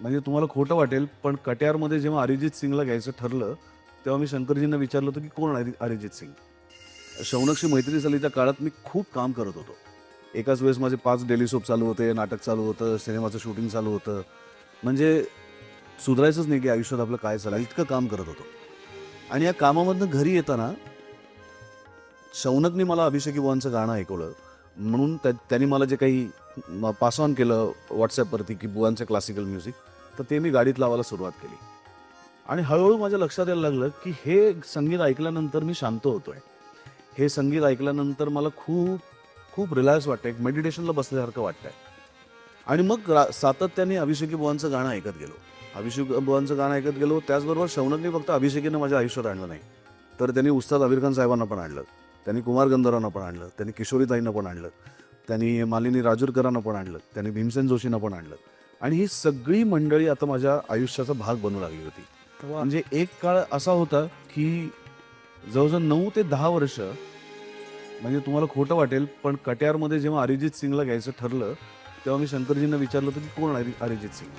म्हणजे तुम्हाला खोटं वाटेल पण कट्यारमध्ये जेव्हा अरिजित सिंगला घ्यायचं ठरलं तेव्हा मी शंकरजींना विचारलं होतं की कोण अरि अरिजित सिंग? शौनकशी मैत्री झाली त्या काळात मी खूप काम करत होतो. एकाच वेळेस माझे पाच डेली सोप चालू होते नाटक चालू होतं सिनेमाचं शूटिंग चालू होतं. म्हणजे सुधारायचंच नाही की आयुष्यात आपलं काय चाललं इतकं काम करत होतो. आणि या कामामधनं घरी येताना शौनकने मला अभिषेकी बुवांचं गाणं ऐकवलं. म्हणून त्या त्यांनी मला जे काही पास ऑन केलं व्हॉट्सॲपवरती की बुवांचं क्लासिकल म्युझिक तर ते मी गाडीत लावायला सुरुवात केली. आणि हळूहळू माझ्या लक्षात यायला लागलं की हे संगीत ऐकल्यानंतर मी शांत होतोय. हे संगीत ऐकल्यानंतर मला खूप खूप रिलॅक्स वाटतं एक मेडिटेशनला बसल्यासारखं वाटतंय. आणि मग सातत्याने अभिषेकी बुवांचं गाणं ऐकत गेलो. अभिषेक बुवांचं गाणं ऐकत गेलो त्याचबरोबर शौनकने फक्त अभिषेकीनं माझ्या आयुष्यात आणलं नाही. तर त्यांनी उस्ताद अबीर खान साहेबांना पण आणलं. त्यांनी कुमार गंधर्वांना पण आणलं त्यांनी किशोरीताईंना पण आणलं त्यांनी मालिनी राजूरकरांना पण आणलं त्यांनी भीमसेन जोशींना पण आणलं. आणि ही सगळी मंडळी आता माझ्या आयुष्याचा भाग बनू लागली होती. म्हणजे एक काळ असा होता की जवळजवळ नऊ ते दहा वर्ष म्हणजे तुम्हाला खोटं वाटेल पण कट्यारमध्ये जेव्हा अरिजित सिंगला घ्यायचं ठरलं तेव्हा मी शंकरजींना विचारलं होतं की कोण अरि अरिजित सिंग?